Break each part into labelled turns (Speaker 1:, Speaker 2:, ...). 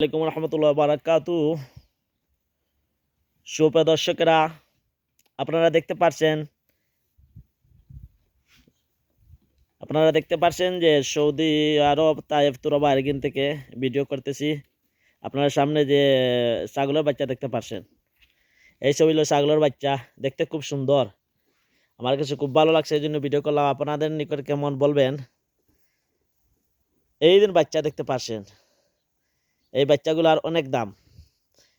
Speaker 1: আলাইকুম রহমতুল্লাহ বারাকাতু সুপ্রিয় দর্শকেরা, আপনারা দেখতে পাচ্ছেন আপনারা দেখতে পাচ্ছেন যে সৌদি আরব, তাইফ, তুরবা এরগিন থেকে ভিডিও করতেছি। আপনারা সামনে যে ছাগলের বাচ্চা দেখতে পাচ্ছেন এই সব হলো ছাগলের বাচ্চা, দেখতে খুব সুন্দর। আমার কাছে খুব ভালো লাগছে, এই জন্য ভিডিও করলাম। আপনাদের নিকট কেমন বলবেন? এই দিন বাচ্চা দেখতে পাচ্ছেন এই বাচ্চাগুলার অনেক দাম।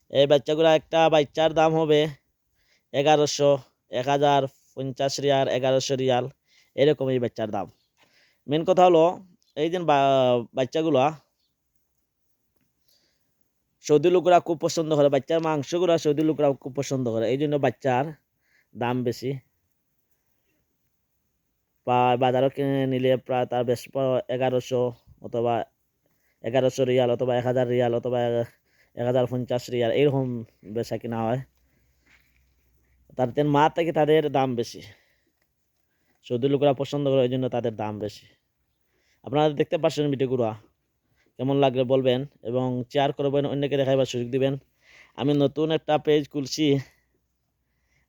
Speaker 1: এই বাচ্চাগুলা একটা বাচ্চার দাম হবে এগারোশো, এক হাজার পঞ্চাশ রিয়াল, এগারোশো রিয়াল, এরকম এই বাচ্চার দাম। মেন কথা হলো, এই বা- বাচ্চাগুলা, সৌদি লোকরা খুব পছন্দ করে। বাচ্চার মাংসগুলা সৌদি লোকরা খুব পছন্দ করে। এই জন্য বাচ্চার দাম বেশি। প্রায় বাজারও কিনে নিলে প্রায় তার বেশ এগারোশো অথবা এগারোশো রিয়াল অথবা এক হাজার রিয়াল অথবা এক হাজার পঞ্চাশ রিয়াল, এরকম বেচা কিনা হয়। তার তাদের মা থেকে তাদের দাম বেশি। সৌদি লোকেরা পছন্দ করে ওই জন্য তাদের দাম বেশি। আপনারা দেখতে পাচ্ছেন ভিডিওগুলো, কেমন লাগলে বলবেন এবং শেয়ার করবেন, অন্যকে দেখাইবার সুযোগ দিবেন। আমি নতুন একটা পেজ খুলছি।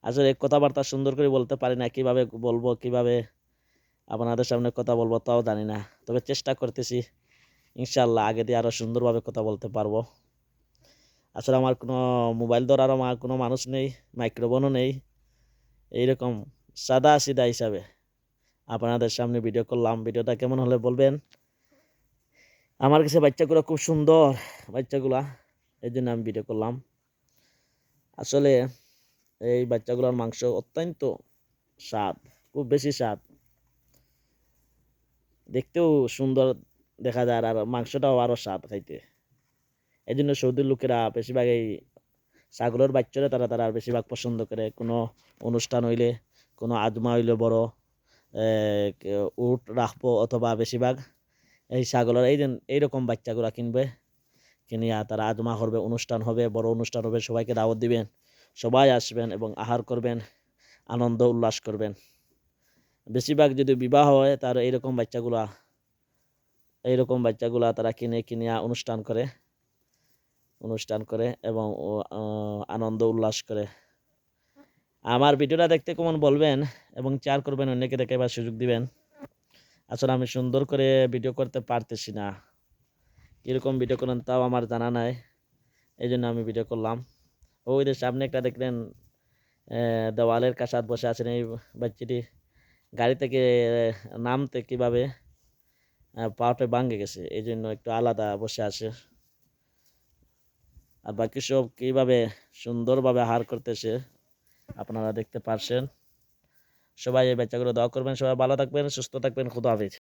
Speaker 1: আসলে কথাবার্তা সুন্দর করে বলতে পারি না, কীভাবে বলব, কীভাবে আপনাদের সামনে কথা বলব, তাও জানি না। তবে চেষ্টা করতেছি। ইনশাল্লাহ আগে দিয়ে আরও সুন্দরভাবে কথা বলতে পারব। আসলে আমার কোনো মোবাইল ধরার আমার কোনো মানুষ নেই মাইক্রোফোনও নেই। এইরকম সাদা সিধা হিসাবে আপনাদের সামনে ভিডিও করলাম। ভিডিওটা কেমন হলে বলবেন? আমার কাছে বাচ্চাগুলো খুব সুন্দর, বাচ্চাগুলা। এই জন্য আমি ভিডিও করলাম। আসলে এই বাচ্চাগুলোর মাংস অত্যন্ত স্বাদ, খুব বেশি স্বাদ। দেখতেও সুন্দর দেখা যায় আর মাংসটাও আরও স্বাদ খাইতে। এই জন্য সৌদির লোকেরা বেশিরভাগ এই ছাগলের বাচ্চারা তারা তারা বেশিরভাগ পছন্দ করে। কোনো অনুষ্ঠান হইলে, কোনো আজমা হইলে বড় উট, রাখব অথবা বেশিরভাগ এই ছাগলের এই দিন এইরকম বাচ্চাগুলা কিনবে, কিনিয়া তারা আজমা করবে, অনুষ্ঠান হবে, বড় অনুষ্ঠান হবে, সবাইকে দাওয়াত দিবেন, সবাই আসবেন এবং আহার করবেন, আনন্দ উল্লাস করবেন। বেশিরভাগ যদি বিবাহ হয়, তার এইরকম বাচ্চাগুলা এইরকম বাচ্চাগুলা তারা কিনে কিনে অনুষ্ঠান করে। অনুষ্ঠান করে এবং আনন্দ উল্লাস করে। আমার ভিডিওটা দেখতে কেমন বলবেন এবং শেয়ার করবেন, অন্যকে দেখাবার সুযোগ দিবেন। আসলে আমি সুন্দর করে ভিডিও করতে পারতেছি না। কীরকম ভিডিও করেন তাও আমার জানা নাই এই জন্য আমি ভিডিও করলাম। ওই যে সামনে একটা দেখলেন দেওয়ালের কাছাত বসে আছেন এই বাচ্চাটি। গাড়ি থেকে নামতে কীভাবে পাওয়াটা ভাঙে গেছে। এই জন্য একটু আলাদা বসে আছে। আর বাকি সব কীভাবে সুন্দরভাবে হার করতেছে, আপনারা দেখতে পারছেন। সবাই এই বাচ্চাগুলো দোয়া করবেন, সবাই ভালো থাকবেন, সুস্থ থাকবেন। খুদা হাফিজ।